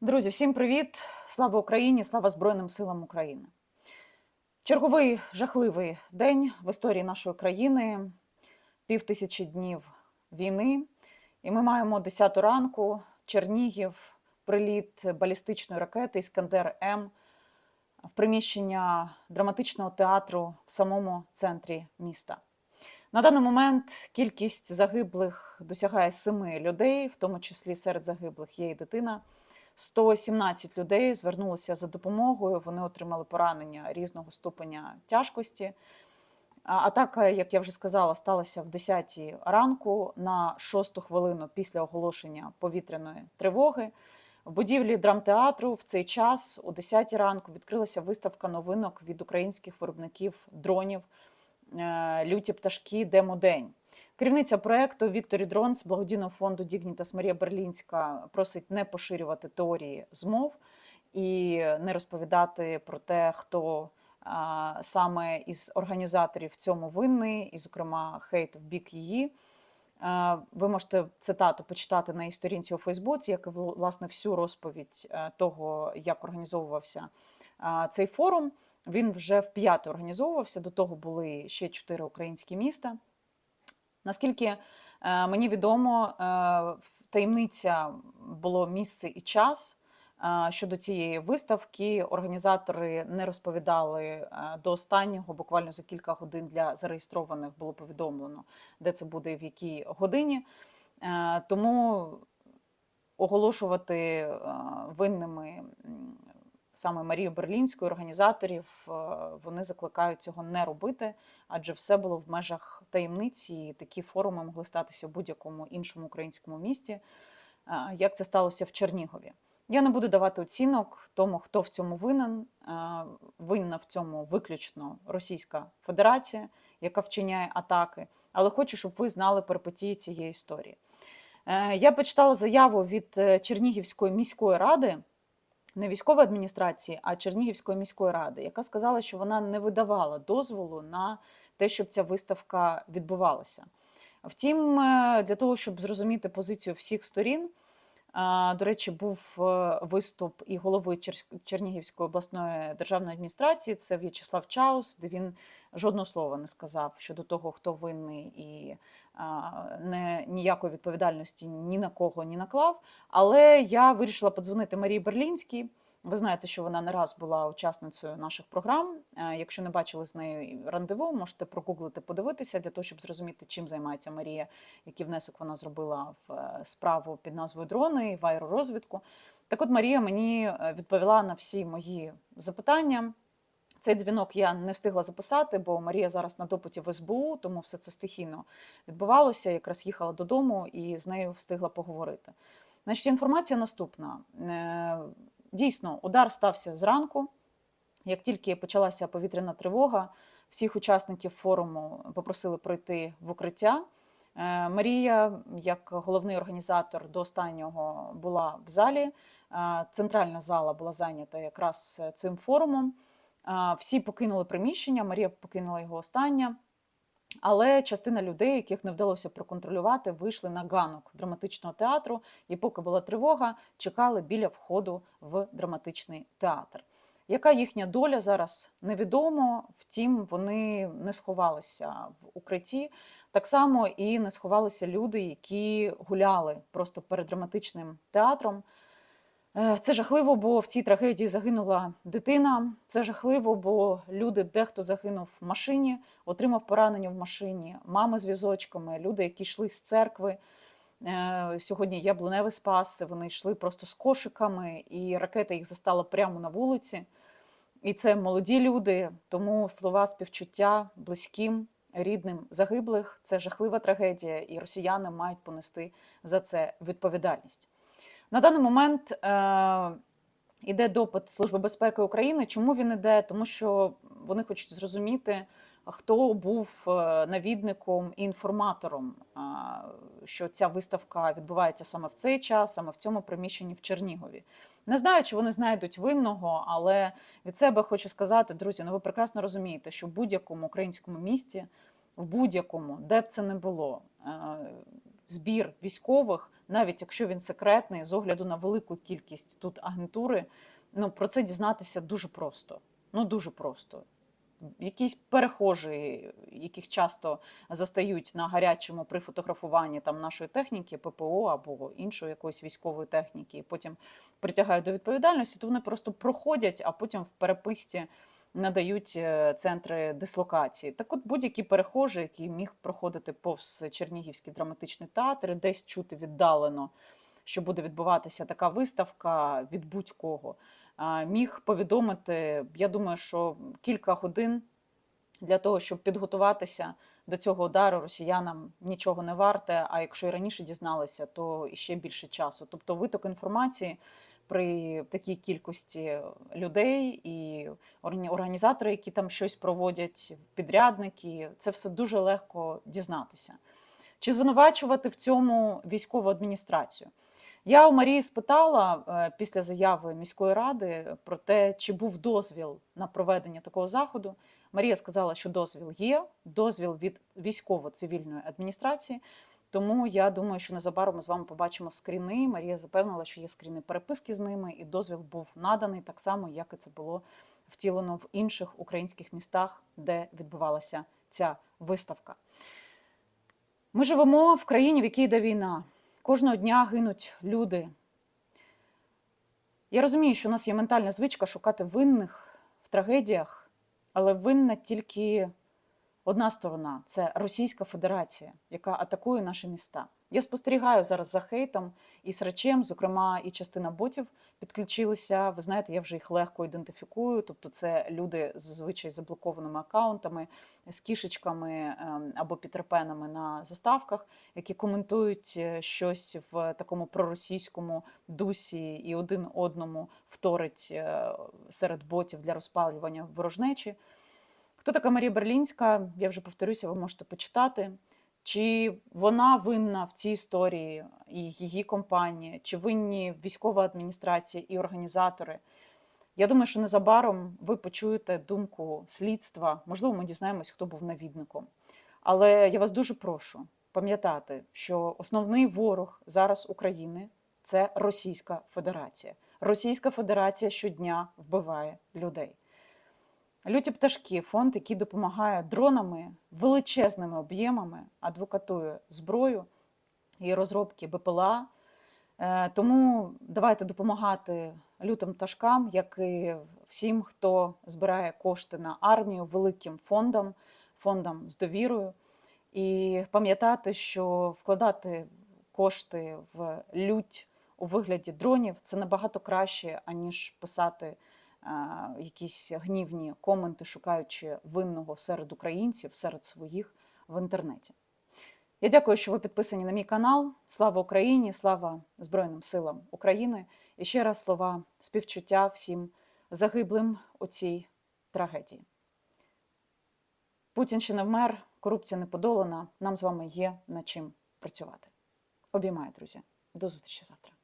Друзі, всім привіт! Слава Україні! Слава Збройним силам України! Черговий жахливий день в історії нашої країни, пів тисячі днів війни. І ми маємо 10 ранку Чернігів, приліт балістичної ракети Іскандер М в приміщення драматичного театру в самому центрі міста. На даний момент кількість загиблих досягає семи людей, в тому числі серед загиблих є і дитина. 117 людей звернулися за допомогою. Вони отримали поранення різного ступеня тяжкості. Атака, як я вже сказала, сталася в 10 ранку на 6 хвилину після оголошення повітряної тривоги. В будівлі драмтеатру в цей час, о 10 ранку, відкрилася виставка новинок від українських виробників дронів е, Люті пташки Демодень. Керівниця проекту Вікторі Дрон з благодійного фонду Дігнітас Марія Берлінська просить не поширювати теорії змов і не розповідати про те, хто а, саме із організаторів цьому винний, і, зокрема, хейт в бік її. Е, Ви можете цитату почитати на її сторінці у Фейсбуці, як і власне всю розповідь е, того, як організовувався е, цей форум. Він вже вп'яте організовувався. До того були ще чотири українські міста. Наскільки е, мені відомо, е, таємниця було місце і час. е, Щодо цієї виставки організатори не розповідали до останнього, буквально за кілька годин для зареєстрованих було повідомлено, де це буде і в якій годині. Тому оголошувати винними саме Марію Берлінську, організаторів, е, вони закликають цього не робити, адже все було в межах таємниці, і такі форуми могли статися в будь-якому іншому українському місті, е, як це сталося в Чернігові. Я не буду давати оцінок тому, хто в цьому винен. Е, Винна в цьому виключно Російська Федерація, яка вчиняє атаки. Але хочу, щоб ви знали перипетії цієї історії. Я почитала заяву від Чернігівської міської ради, не військової адміністрації, а Чернігівської міської ради, яка сказала, що вона не видавала дозволу на те, щоб ця виставка відбувалася. Втім, е, для того, щоб зрозуміти позицію всіх сторін, До речі, був е, виступ і голови Чер- Чернігівської обласної державної адміністрації. Це В'ячеслав Чаус, де він жодного слова не сказав щодо того, хто винний, і не ніякої відповідальності ні на кого не наклав. Але я вирішила подзвонити Марії Берлінській. Ви знаєте, що вона не раз була учасницею наших програм. Е, Якщо не бачили з нею рандеву, можете прогуглити, подивитися для того, щоб зрозуміти, чим займається Марія, який внесок вона зробила в е, справу під назвою Дрони в аеророзвідку. Так от Марія мені е, відповіла на всі мої запитання. Цей дзвінок я не встигла записати, бо Марія зараз на допиті в СБУ, тому все це стихійно відбувалося. Якраз їхала додому і з нею встигла поговорити. Значить, інформація наступна. Дійсно, удар стався зранку. Як тільки почалася повітряна тривога, всіх учасників форуму попросили пройти в укриття. Е, Марія, як головний організатор до останнього, була в залі. Е, Центральна зала була зайнята якраз цим форумом. Е, Всі покинули приміщення, Марія покинула його остання. Але частина людей, яких не вдалося проконтролювати, вийшли на ганок драматичного театру, і поки була тривога, чекали біля входу в драматичний театр. Яка їхня доля зараз невідомо, втім, вони не сховалися в укритті. Так само і не сховалися люди, які гуляли просто перед драматичним театром. Е, Це жахливо, бо в цій трагедії загинула дитина. Це жахливо, бо люди, дехто загинув в машині, отримав поранення в машині, мами з візочками, люди, які йшли з церкви. Е, Сьогодні яблуневий спас. Вони йшли просто з кошиками, і ракета їх застала прямо на вулиці. І це молоді люди, тому слова співчуття близьким, рідним загиблих це жахлива трагедія, і росіяни мають понести за це відповідальність. На даний момент е, іде допит Служби безпеки України. Чому він іде? Тому що вони хочуть зрозуміти, хто був е, навідником і інформатором, е, що ця виставка відбувається саме в цей час, саме в цьому приміщенні в Чернігові. Не знаю, чи вони знайдуть винного, але від себе хочу сказати, друзі, ну ви прекрасно розумієте, що в будь-якому українському місті, в будь-якому, де б це не було, е, збір військових навіть якщо він секретний, з огляду на велику кількість тут агентури, ну про це дізнатися дуже просто. Ну дуже просто. Якісь перехожі, яких часто застають на гарячому при фотографуванні там нашої техніки, ППО або іншої якоїсь військової техніки, і потім притягають до відповідальності, то вони просто проходять, а потім в переписці надають е, центри дислокації. Так от будь-який перехожий, який міг проходити повз Чернігівський драматичний театр, і десь чути віддалено, що буде відбуватися така виставка від будь-кого, міг повідомити, я думаю, що кілька годин для того, щоб підготуватися до цього удару росіянам нічого не варте. А якщо і раніше дізналися, то ще більше часу. Тобто виток інформації при такій кількості людей і організатори, які там щось проводять, підрядники, це все дуже легко дізнатися. Чи звинувачувати в цьому військову адміністрацію? Я у Марії спитала е, після заяви міської ради про те, чи був дозвіл на проведення такого заходу. Марія сказала, що дозвіл є, дозвіл від військово-цивільної адміністрації. Тому я думаю, що незабаром ми з вами побачимо скріни. Марія запевнила, що є скріни переписки з ними, і дозвіл був наданий так само, як і це було втілено в інших українських містах, де відбувалася ця виставка. Ми живемо в країні, в якій йде війна. Кожного дня гинуть люди. Я розумію, що у нас є ментальна звичка шукати винних в трагедіях, але винна тільки одна сторона це Російська Федерація, яка атакує наші міста. Я спостерігаю зараз за хейтом і срачем, зокрема, і частина ботів підключилися. Ви знаєте, я вже їх легко ідентифікую. Тобто, це люди зазвичай з заблокованими акаунтами, з кішечками ем, або підрепенами на заставках, які коментують е, щось в такому проросійському дусі і один одному вторить е, серед ботів для розпалювання ворожнечі. Хто така Марія Берлінська? Я вже повторюся, ви можете почитати. Чи вона винна в цій історії і її компанія, чи винні військова адміністрація і організатори? Я думаю, що незабаром ви почуєте думку слідства. Можливо, ми дізнаємось, хто був навідником. Але я вас дуже прошу пам'ятати, що основний ворог зараз України це Російська Федерація. Російська Федерація щодня вбиває людей. Люті пташки фонд, який допомагає дронами величезними об'ємами, адвокатує зброю і розробки БПЛА. Е, Тому давайте допомагати лютим пташкам, як і всім, хто збирає кошти на армію, великим фондам, фондам з довірою. І пам'ятати, що вкладати кошти в лють у вигляді дронів це набагато краще, аніж писати якісь гнівні коменти, шукаючи винного серед українців, серед своїх в інтернеті. Я дякую, що ви підписані на мій канал. Слава Україні! Слава Збройним силам України! І ще раз слова співчуття всім загиблим у цій трагедії. Путін ще не вмер, корупція не подолана. Нам з вами є над чим працювати. Обіймаю, друзі. До зустрічі завтра.